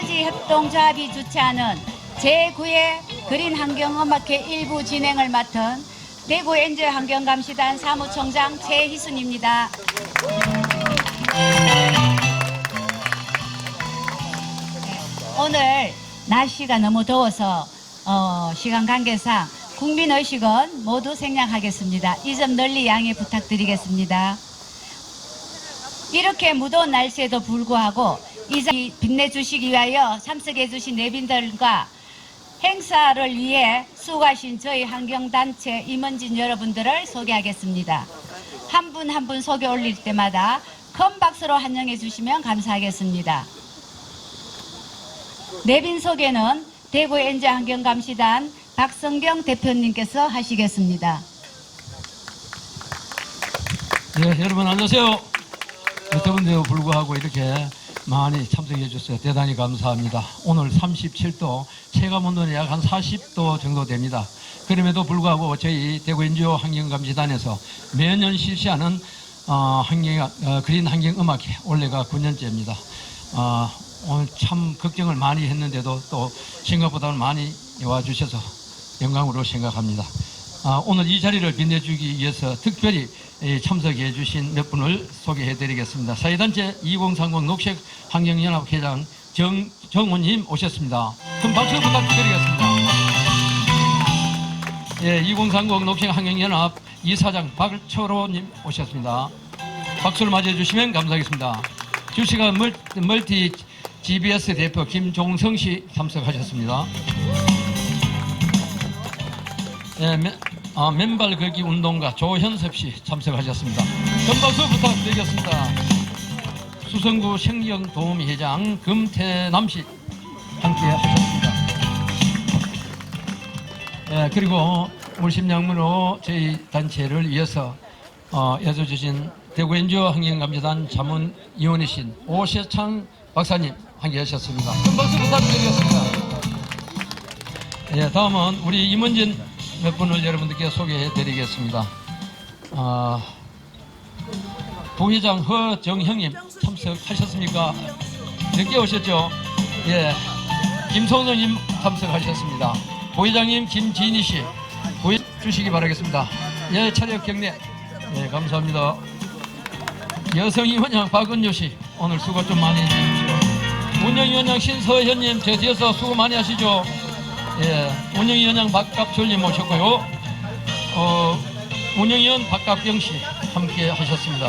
에너지 협동조합이 주최하는 제9회 그린 환경 음악회 일부 진행을 맡은 대구 엔젤 환경감시단 사무총장 최희순입니다. 오늘 날씨가 너무 더워서 어, 시간 관계상 국민 의식은 모두 생략하겠습니다. 이 점 널리 양해 부탁드리겠습니다. 이렇게 무더운 날씨에도 불구하고 이 자리 빛내주시기 위하여 참석해주신 내빈들과 행사를 위해 수고하신 저희 환경단체 임원진 여러분들을 소개하겠습니다. 한 분 한 분 소개 올릴 때마다 큰 박수로 환영해 주시면 감사하겠습니다. 내빈 소개는 대구 엔제 환경감시단 박성경 대표님께서 하시겠습니다. 예, 여러분 안녕하세요. 더운데도 불구하고 이렇게 많이 참석해 주셔서 대단히 감사합니다. 오늘 37도, 체감 온도는 약 한 40도 정도 됩니다. 그럼에도 불구하고 저희 대구 NGO 환경감시단에서 매년 실시하는 어, 환경, 어, 그린 환경음악회 올해가 9년째입니다. 어, 오늘 참 걱정을 많이 했는데도 또 생각보다는 많이 와주셔서 영광으로 생각합니다. 아, 오늘 이 자리를 빛내주기 위해서 특별히 예, 참석해 주신 몇 분을 소개해 드리겠습니다. 사회단체 2030 녹색 환경연합 회장 정 정훈님 오셨습니다. 큰 박수 부탁드리겠습니다. 예, 2030 녹색 환경연합 이사장 박초로님 오셨습니다. 박수를 맞이해 주시면 감사하겠습니다. 주시간 멀- 멀티 GBS 대표 김종성 씨 참석하셨습니다. 예, 맨, 아, 맨발 걷기 운동가 조현섭 씨 참석하셨습니다. 큰 박수 부탁드리겠습니다. 수성구 생경도우미 회장 금태남 씨 함께 하셨습니다. 예, 그리고 물심양문으로 저희 단체를 위해서 어, 애써주신 대구 엔지오 환경감시단 자문 위원이신 오세창 박사님 함께 하셨습니다. 큰 박수 부탁드리겠습니다. 예, 다음은 우리 임원진 몇 분을 여러분들께 소개해 드리겠습니다. 아, 부회장 허정형님 참석하셨습니까? 늦게 오셨죠? 예. 김성호님 참석하셨습니다. 부회장님 김진희 씨, 부회 주시기 바라겠습니다. 예, 차렷 경례. 예, 감사합니다. 여성위원장 박은효 씨, 오늘 수고 좀 많이 해주십시오. 운영위원장 신서현님, 제 뒤에서 수고 많이 하시죠? 예, 운영위원장 박갑철님 모셨고요. 어, 운영위원 박갑경 씨 함께 하셨습니다.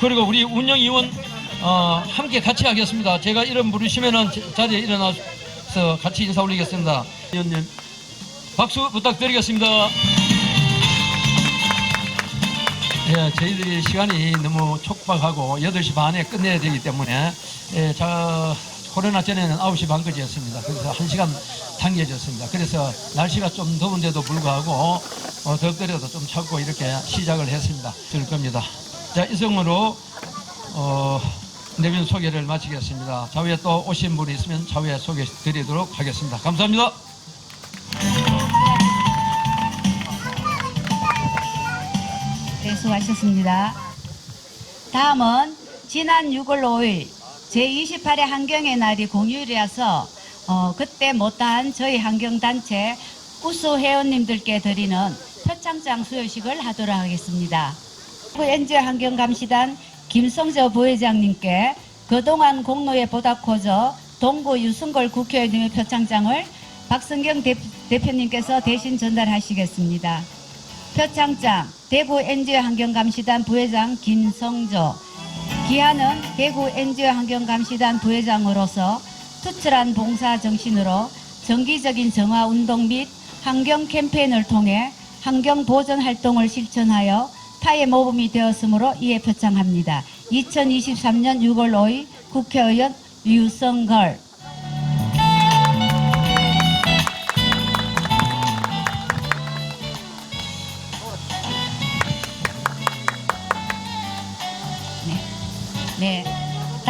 그리고 우리 운영위원 어, 함께 같이 하겠습니다. 제가 이름 부르시면은 자- 자리에 일어나서 같이 인사 올리겠습니다. 위원님 박수 부탁드리겠습니다. 예, 저희들이 시간이 너무 촉박하고 8시 반에 끝내야 되기 때문에 예, 자, 코로나 전에는 9시 반까지였습니다. 그래서 1시간 당겨졌습니다. 그래서 날씨가 좀 더운데도 불구하고 어, 덕더라도 좀 참고 이렇게 시작을 했습니다. 될 겁니다. 자, 이성으로 어, 내면 소개를 마치겠습니다. 좌우에 또 오신 분이 있으면 좌우에 소개 드리도록 하겠습니다. 감사합니다. 네, 수고하셨습니다. 다음은 지난 6월 5일 제28회 환경의 날이 공휴일이라서 어, 그때 못한 저희 환경단체 우수 회원님들께 드리는 표창장 수여식을 하도록 하겠습니다. 엔지 환경감시단 김성저 부회장님께 그동안 공로에 보답코저 동구 유승걸 국회의원님의 표창장을 박성경 대, 대표 님께서 대신 전달하시겠습니다. 표창장 대구 엔지오 환경감시단 부회장 김성조 기한은 대구 엔지오 환경감시단 부회장으로서 투철한 봉사 정신으로 정기적인 정화 운동 및 환경 캠페인을 통해 환경 보전 활동을 실천하여 타의 모범이 되었으므로 이에 표창합니다. 2023년 6월 5일 국회의원 유성걸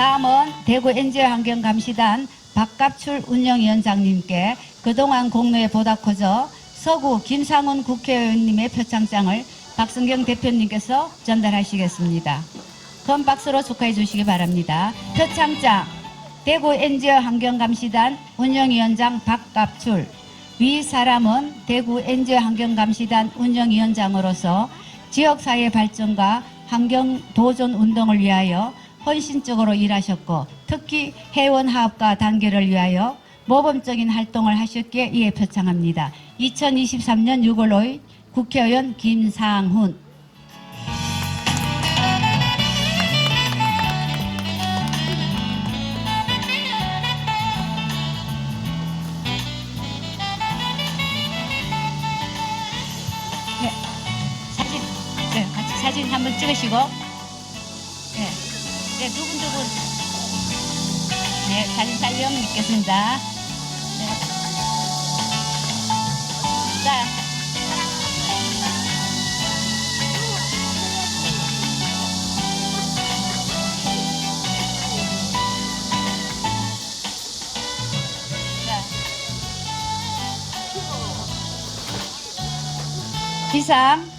다음은 대구 엔지오 환경감시단 박갑출 운영위원장님께 그동안 공로에 보답코저 서구 김상훈 국회의원님의 표창장을 박승경 대표님께서 전달하시겠습니다. 큰 박수로 축하해 주시기 바랍니다. 표창장 대구 NGO 환경감시단 운영위원장 박갑출 위 사람은 대구 NGO 환경감시단 운영위원장으로서 지역사회 발전과 환경 도전 운동을 위하여 헌신적으로 일하셨고 특히 회원 화합과 단계를 위하여 모범적인 활동을 하셨기에 이에 표창합니다. 2023년 6월 5일 국회의원 김상훈. 네, 사진, 네, 같이 사진 한번 찍으시고, 네, 네, 두분두분, 네, 촬영 있겠습니다. 네. 자, 자. 이상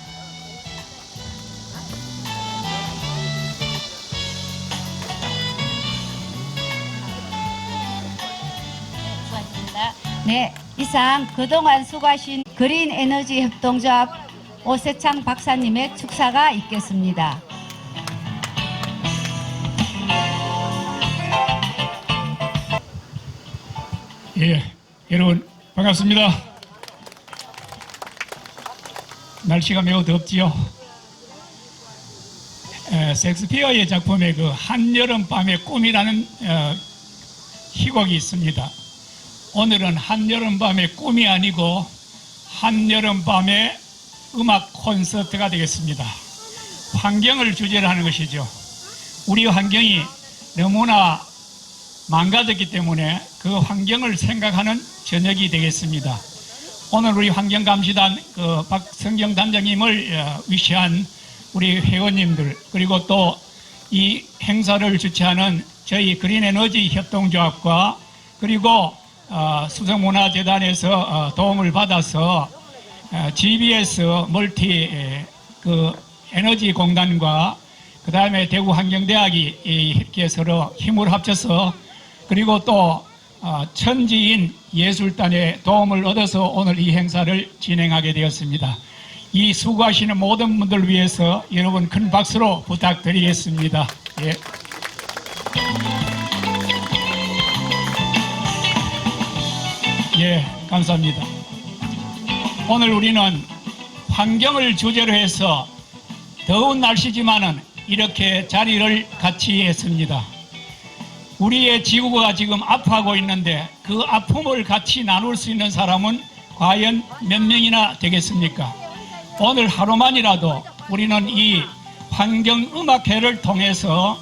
네, 이상 그동안 수고하신 그린 에너지 협동조합 오세창 박사님의 축사가 있겠습니다. 예, 여러분 반갑습니다. 날씨가 매우 덥지요. 에, 섹스피어의 작품에 그 한여름 밤의 꿈이라는 어, 희곡이 있습니다. 오늘은 한여름 밤의 꿈이 아니고 한여름 밤의 음악 콘서트가 되겠습니다. 환경을 주제로 하는 것이죠. 우리 환경이 너무나 망가졌기 때문에 그 환경을 생각하는 저녁이 되겠습니다. 오늘 우리 환경감시단 그 박성경 단장님을 어, 위시한 우리 회원님들 그리고 또 이 행사를 주최하는 저희 그린에너지 협동조합과 그리고 어, 수성문화재단에서 어, 도움을 받아서 어, GBS 멀티 에, 그 에너지 공단과 그 다음에 대구 환경대학이 서로 힘을 합쳐서 그리고 또 어, 천지인 예술단의 도움을 얻어서 오늘 이 행사를 진행하게 되었습니다. 이 수고하시는 모든 분들 위해서 여러분 큰 박수로 부탁드리겠습니다. 예. 예, 감사합니다. 오늘 우리는 환경을 주제로 해서 더운 날씨지만은 이렇게 자리를 같이 했습니다. 우리의 지구가 지금 아파하고 있는데 그 아픔을 같이 나눌 수 있는 사람은 과연 몇 명이나 되겠습니까? 오늘 하루만이라도 우리는 이 환경음악회를 통해서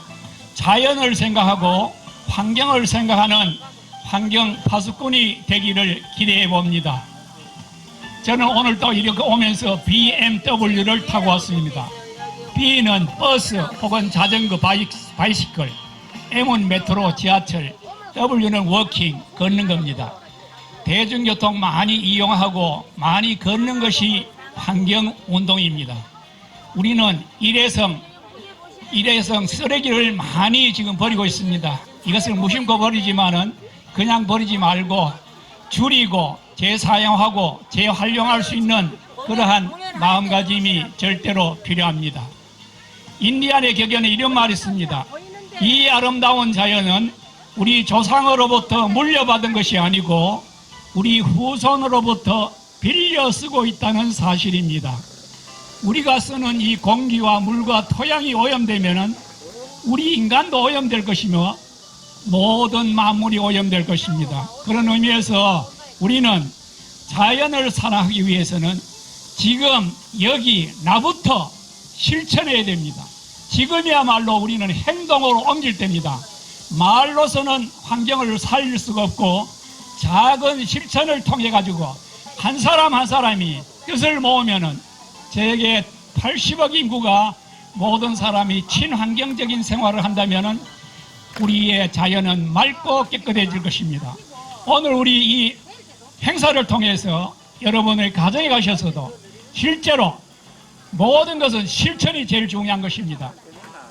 자연을 생각하고 환경을 생각하는 환경 파수꾼이 되기를 기대해 봅니다. 저는 오늘 또 이렇게 오면서 BMW를 타고 왔습니다. B는 버스 혹은 자전거 바이, 바이시클, M은 메트로, 지하철, W는 워킹, 걷는 겁니다. 대중교통 많이 이용하고 많이 걷는 것이 환경 운동입니다. 우리는 일회성, 일회성 쓰레기를 많이 지금 버리고 있습니다. 이것을 무심코 버리지만은 그냥 버리지 말고 줄이고 재사용하고 재활용할 수 있는 그러한 마음가짐이 절대로 필요합니다. 인디안의 격연에 이런 말이 있습니다. 이 아름다운 자연은 우리 조상으로부터 물려받은 것이 아니고 우리 후손으로부터 빌려 쓰고 있다는 사실입니다. 우리가 쓰는 이 공기와 물과 토양이 오염되면 우리 인간도 오염될 것이며 모든 만물이 오염될 것입니다. 그런 의미에서 우리는 자연을 사랑하기 위해서는 지금 여기 나부터 실천해야 됩니다. 지금이야말로 우리는 행동으로 옮길 때입니다. 말로서는 환경을 살릴 수가 없고 작은 실천을 통해 가지고 한 사람 한 사람이 뜻을 모으면은 세계 80억 인구가 모든 사람이 친환경적인 생활을 한다면은 우리의 자연은 맑고 깨끗해질 것입니다. 오늘 우리 이 행사를 통해서 여러분의 가정에 가셔서도 실제로 모든 것은 실천이 제일 중요한 것입니다.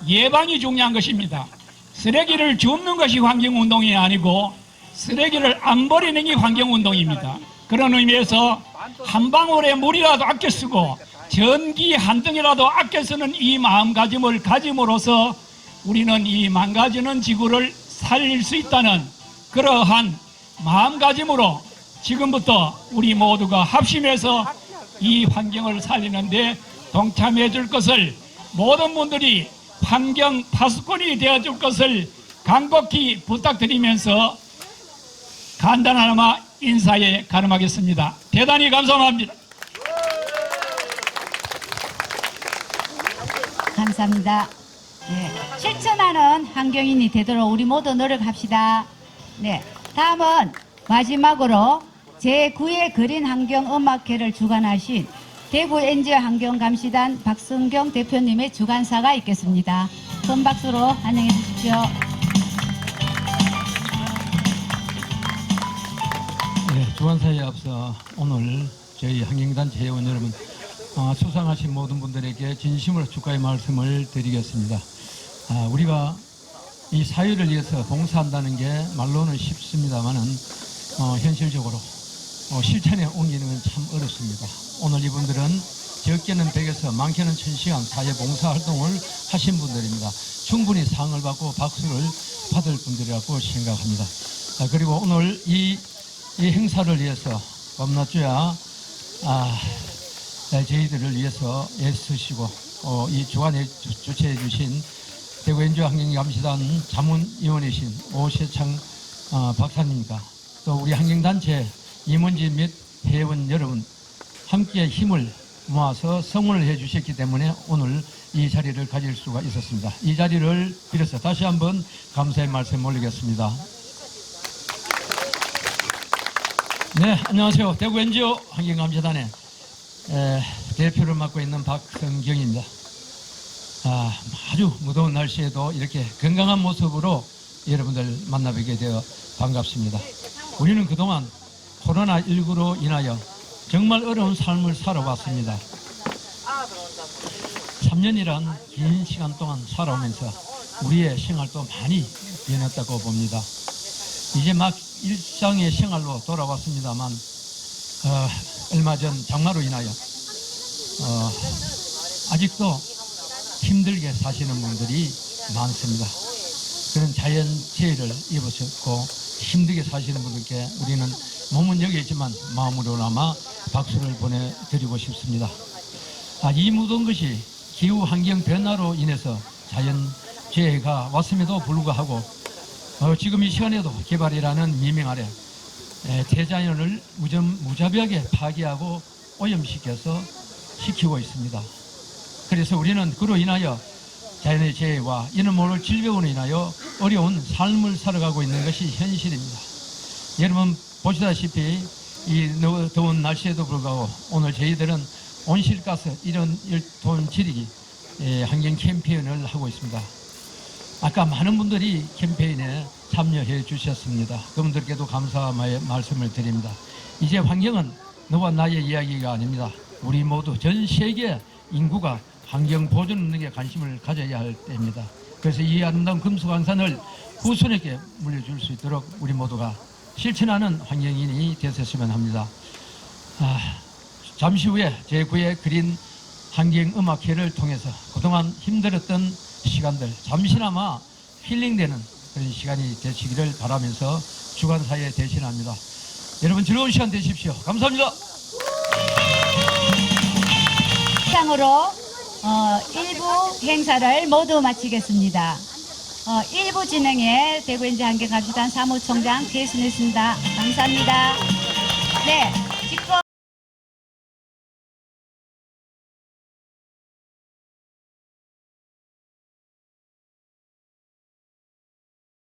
예방이 중요한 것입니다. 쓰레기를 줍는 것이 환경운동이 아니고 쓰레기를 안 버리는 게 환경운동입니다. 그런 의미에서 한 방울의 물이라도 아껴 쓰고 전기 한 등이라도 아껴 쓰는 이 마음가짐을 가짐으로써 우리는 이 망가지는 지구를 살릴 수 있다는 그러한 마음가짐으로 지금부터 우리 모두가 합심해서 이 환경을 살리는데 동참해 줄 것을 모든 분들이 환경 파수꾼이 되어 줄 것을 간곡히 부탁드리면서 간단하나마 인사에 가름하겠습니다. 대단히 감사합니다. 감사합니다. 네, 실천하는 환경인이 되도록 우리 모두 노력합시다. 네, 다음은 마지막으로 제9회 그린 환경 음악회를 주관하신 대구 NG 환경감시단 박성경 대표님의 주관사가 있겠습니다. 큰 박수로 환영해 주십시오. 네, 주관사에 앞서 오늘 저희 환경단체 회원 여러분 아, 수상하신 모든 분들에게 진심으로 축하의 말씀을 드리겠습니다. 아, 우리가 이 사회를 위해서 봉사한다는 게 말로는 쉽습니다만은 어, 현실적으로 어, 실천에 옮기는 건 참 어렵습니다. 오늘 이분들은 적게는 100에서 많게는 1000시간 사회 봉사 활동을 하신 분들입니다. 충분히 상을 받고 박수를 받을 분들이라고 생각합니다. 아, 그리고 오늘 이, 이 행사를 위해서 범낮주야 아, 네, 저희들을 위해서 애쓰시고 어, 이 주관에 주- 주최해 주신 대구 연주 환경감시단 자문위원이신 오세창 어, 박사님과 또 우리 환경단체 임원진 및 회원 여러분 함께 힘을 모아서 성원을 해 주셨기 때문에 오늘 이 자리를 가질 수가 있었습니다. 이 자리를 빌어서 다시 한번 감사의 말씀 올리겠습니다. 네, 안녕하세요. 대구 NGO 환경감시단의 에, 대표를 맡고 있는 박성경입니다. 아, 아주 무더운 날씨에도 이렇게 건강한 모습으로 여러분들 만나뵙게 되어 반갑습니다. 우리는 그동안 코로나19로 인하여 정말 어려운 삶을 살아왔습니다. 3년이란 긴 시간 동안 살아오면서 우리의 생활도 많이 변했다고 봅니다. 이제 막 일상의 생활로 돌아왔습니다만 어, 얼마 전 장마로 인하여 어, 아직도 힘들게 사시는 분들이 많습니다. 그런 자연 재해를 입으셨고 힘들게 사시는 분들께 우리는 몸은 여기 있지만 마음으로나마 박수를 보내드리고 싶습니다. 아, 이 무더운 것이 기후 환경 변화로 인해서 자연 재해가 왔음에도 불구하고 어, 지금 이 시간에도 개발이라는 미명 아래 에, 대자연을 무점, 무자비하게 파괴하고 오염시켜서 시키고 있습니다. 그래서 우리는 그로 인하여 자연의 재해와 이는 모를 질병으로 인하여 어려운 삶을 살아가고 있는 것이 현실입니다. 여러분 보시다시피 이 너- 더운 날씨에도 불구하고 오늘 저희들은 온실가스 이런 1톤 줄이기 예, 환경 캠페인을 하고 있습니다. 아까 많은 분들이 캠페인에 참여해 주셨습니다. 그분들께도 감사의 말씀을 드립니다. 이제 환경은 너와 나의 이야기가 아닙니다. 우리 모두 전 세계 인구가 환경 보존 능력에 관심을 가져야 할 때입니다. 그래서 이 아름다운 금수강산을 후손에게 물려줄 수 있도록 우리 모두가 실천하는 환경인이 되셨으면 합니다. 아, 잠시 후에 제9회 그린 환경음악회를 통해서 그동안 힘들었던 시간들 잠시나마 힐링되는 그런 시간이 되시기를 바라면서 주관사에 대신합니다. 여러분 즐거운 시간 되십시오. 감사합니다. 이상으로 어, 일부 행사를 모두 마치겠습니다. 어, 일부 진행에 대구인지 환경감시단 사무총장 최순혜입니다. 감사합니다. 네,